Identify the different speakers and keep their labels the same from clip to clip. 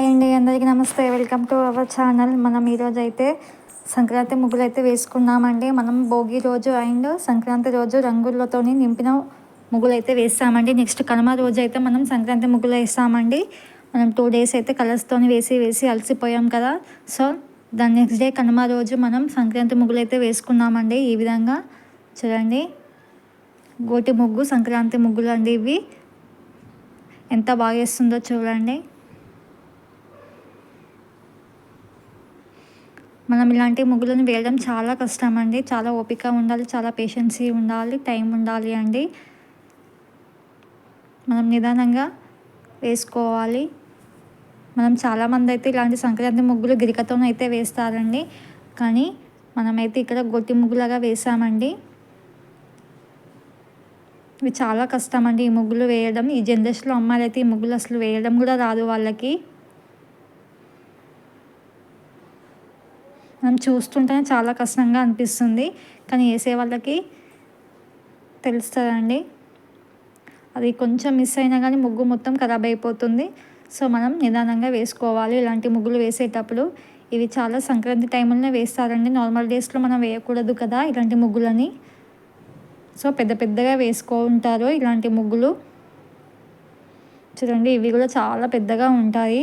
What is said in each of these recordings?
Speaker 1: అండి అందరికీ నమస్తే. Welcome to our channel. మనం ఈరోజు అయితే సంక్రాంతి ముగ్గులు అయితే వేసుకున్నామండి. మనం భోగి రోజు అండ్ సంక్రాంతి రోజు రంగులతోని నింపిన ముగ్గులు అయితే వేస్తామండి. నెక్స్ట్ కనుమ రోజు అయితే మనం సంక్రాంతి ముగ్గులు వేస్తామండి. మనం టూ డేస్ అయితే కలర్స్తో వేసి వేసి అలసిపోయాం కదా. సో దాని నెక్స్ట్ డే కనుమ రోజు మనం సంక్రాంతి ముగ్గులు అయితే వేసుకున్నామండి. ఈ విధంగా చూడండి. గోటి ముగ్గు సంక్రాంతి ముగ్గులు అండి ఇవి. ఎంత బాగా వేస్తుందో చూడండి. మనం ఇలాంటి ముగ్గులను వేయడం చాలా కష్టం అండి చాలా ఓపిక ఉండాలి చాలా పేషెన్సీ ఉండాలి టైం ఉండాలి అండి. మనం నిదానంగా వేసుకోవాలి. మనం చాలామంది అయితే ఇలాంటి సంక్రాంతి ముగ్గులు గిరికతో అయితే వేస్తారండి. కానీ మనమైతే ఇక్కడ గొట్టి ముగ్గులాగా వేసామండి. ఇవి చాలా కష్టం అండి ఈ ముగ్గులు వేయడం. ఈ జనరేషన్లో అమ్మాయిలు అయితే ఈ ముగ్గులు అసలు వేయడం కూడా రాదు వాళ్ళకి. మనం చూస్తుంటేనే చాలా కష్టంగా అనిపిస్తుంది. కానీ వేసే వాళ్ళకి తెలుస్తుందండి. అది కొంచెం మిస్ అయినా కానీ ముగ్గు మొత్తం ఖరాబ్ అయిపోతుంది. సో మనం నిదానంగా వేసుకోవాలి. ఇలాంటి ముగ్గులు వేసేటప్పుడు ఇవి చాలా సంక్రాంతి టైంలోనే వేస్తారండి. నార్మల్ డేస్లో మనం వేయకూడదు కదా ఇలాంటి ముగ్గులని. సో పెద్ద పెద్దగా వేసుకో ఉంటారు ఇలాంటి ముగ్గులు. చూడండి ఇవి కూడా చాలా పెద్దగా ఉంటాయి.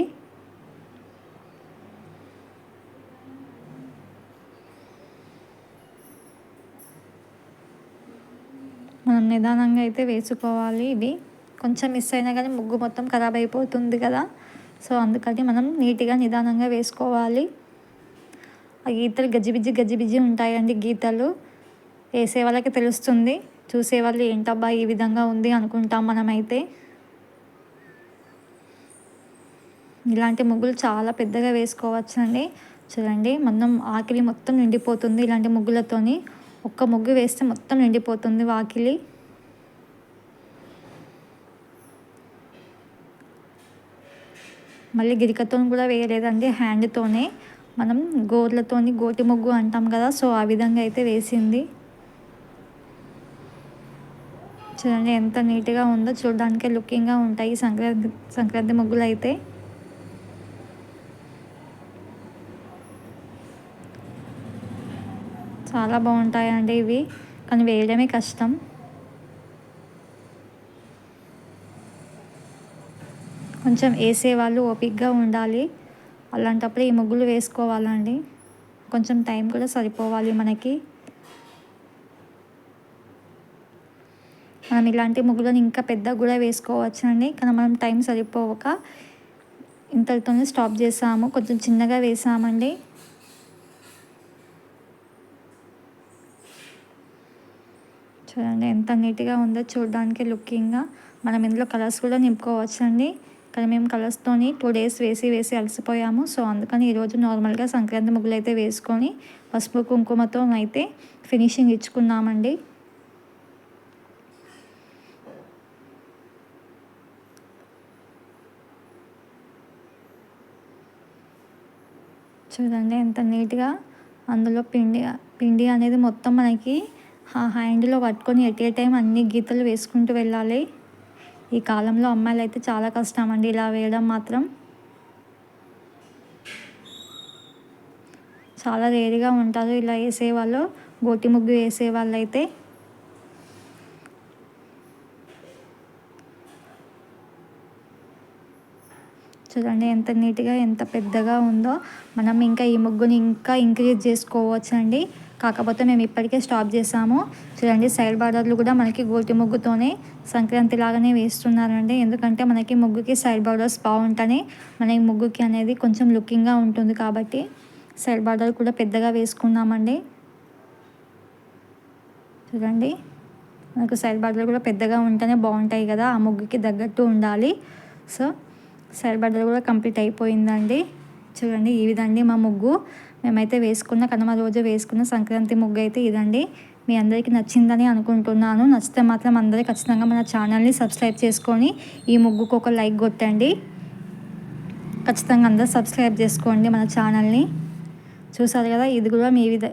Speaker 1: మనం నిదానంగా అయితే వేసుకోవాలి. ఇవి కొంచెం మిస్ అయినా కానీ ముగ్గు మొత్తం ఖరాబ్ అయిపోతుంది కదా. సో అందుకని మనం నీట్గా నిదానంగా వేసుకోవాలి. ఆ గీతలు గజిబిజి గజిబిజి ఉంటాయండి గీతలు. వేసే వాళ్ళకి తెలుస్తుంది. చూసేవాళ్ళు ఏంటబ్బా ఈ విధంగా ఉంది అనుకుంటాం మనమైతే. ఇలాంటి ముగ్గులు చాలా పెద్దగా వేసుకోవచ్చు అండి చూడండి మనం ఆకిలి మొత్తం నిండిపోతుంది ఇలాంటి ముగ్గులతోని. ఒక్క ముగ్గు వేస్తే మొత్తం నిండిపోతుంది వాకిలి. మళ్ళీ గిరికతో కూడా వేయలేదండి హ్యాండ్తోనే మనం గోర్లతోని గోటి ముగ్గు అంటాం కదా సో ఆ విధంగా అయితే వేసింది. చూడండి ఎంత నీట్గా ఉందో చూడడానికే లుకింగ్గా ఉంటాయి సంక్రాంతి సంక్రాంతి ముగ్గులు అయితే చాలా బాగుంటాయండి ఇవి కానీ వేయడమే కష్టం. కొంచెం వేసే వాళ్ళు ఓపిక్గా ఉండాలి. అలాంటప్పుడు ఈ ముగ్గులు వేసుకోవాలండి. కొంచెం టైం కూడా సరిపోవాలి మనకి. మనం ఇలాంటి ముగ్గులను ఇంకా పెద్దగా కూడా వేసుకోవచ్చండి కానీ మనం టైం సరిపోవక ఇంతటితోనే స్టాప్ చేసాము. కొంచెం చిన్నగా వేసామండి. చూడండి. ఎంత నీట్గా ఉందో చూడడానికి లుకింగ్గా మనం ఇందులో కలర్స్ కూడా నింపుకోవచ్చు అండి కానీ మేము కలర్స్తోని టూ డేస్ వేసి వేసి అలసిపోయాము. సో అందుకని ఈరోజు నార్మల్గా సంక్రాంతి ముగ్గులు అయితే వేసుకొని పసుపు కుంకుమతో అయితే ఫినిషింగ్ ఇచ్చుకున్నామండి. చూడండి ఎంత నీట్గా అందులో పిండి పిండి అనేది మొత్తం మనకి ఆ హ్యాండ్లో పట్టుకొని ఎట్ ఏ టైం అన్ని గీతలు వేసుకుంటూ వెళ్ళాలి. ఈ కాలంలో అమ్మాయిలు అయితే చాలా కష్టం అండి ఇలా వేయడం మాత్రం. చాలా రేరుగా ఉంటారు ఇలా వేసేవాళ్ళు గోటి ముగ్గు వేసే వాళ్ళు అయితే చూడండి ఎంత నీట్గా ఎంత పెద్దగా ఉందో. మనం ఇంకా ఈ ముగ్గుని ఇంకా ఇంక్రీజ్ చేసుకోవచ్చు అండి కాకపోతే మేము ఇప్పటికే స్టాప్ చేసాము చూడండి సైడ్ బార్డర్లు కూడా మనకి గోటి ముగ్గుతోనే సంక్రాంతి లాగానే వేస్తున్నారండి. ఎందుకంటే మనకి ముగ్గుకి సైడ్ బార్డర్స్ బాగుంటాయి మనకి ముగ్గుకి అనేది కొంచెం లుకింగ్గా ఉంటుంది కాబట్టి సైడ్ బార్డర్ కూడా పెద్దగా వేసుకున్నామండి. చూడండి మనకు సైడ్ బార్డర్ కూడా పెద్దగా ఉంటేనే బాగుంటాయి కదా ఆ ముగ్గుకి తగ్గట్టు ఉండాలి. సో సైడ్ బార్డర్ కూడా కంప్లీట్ అయిపోయిందండి. చూడండి ఈ విధంగా మా ముగ్గు. మేమైతే వేసుకున్న కనుమ రోజు వేసుకున్న సంక్రాంతి ముగ్గు అయితే ఇదండి. మీ అందరికీ నచ్చిందని అనుకుంటున్నాను. నచ్చితే మాత్రం అందరూ ఖచ్చితంగా మన ఛానల్ని సబ్స్క్రైబ్ చేసుకొని ఈ ముగ్గుకు ఒక లైక్ కొట్టండి. ఖచ్చితంగా అందరూ సబ్స్క్రైబ్ చేసుకోండి మన ఛానల్ని. చూసారు కదా ఇది కూడా మీ విధ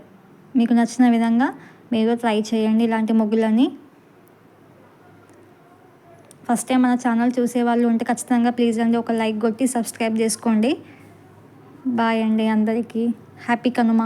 Speaker 1: మీకు నచ్చిన విధంగా మీరు ట్రై చేయండి ఇలాంటి ముగ్గులని. ఫస్ట్ టైం మన ఛానల్ చూసే వాళ్ళు ఉంటే ఖచ్చితంగా ప్లీజ్ అండి ఒక లైక్ కొట్టి సబ్స్క్రైబ్ చేసుకోండి. బాయ్ అండి అందరికీ. హ్యాపీ కనుమ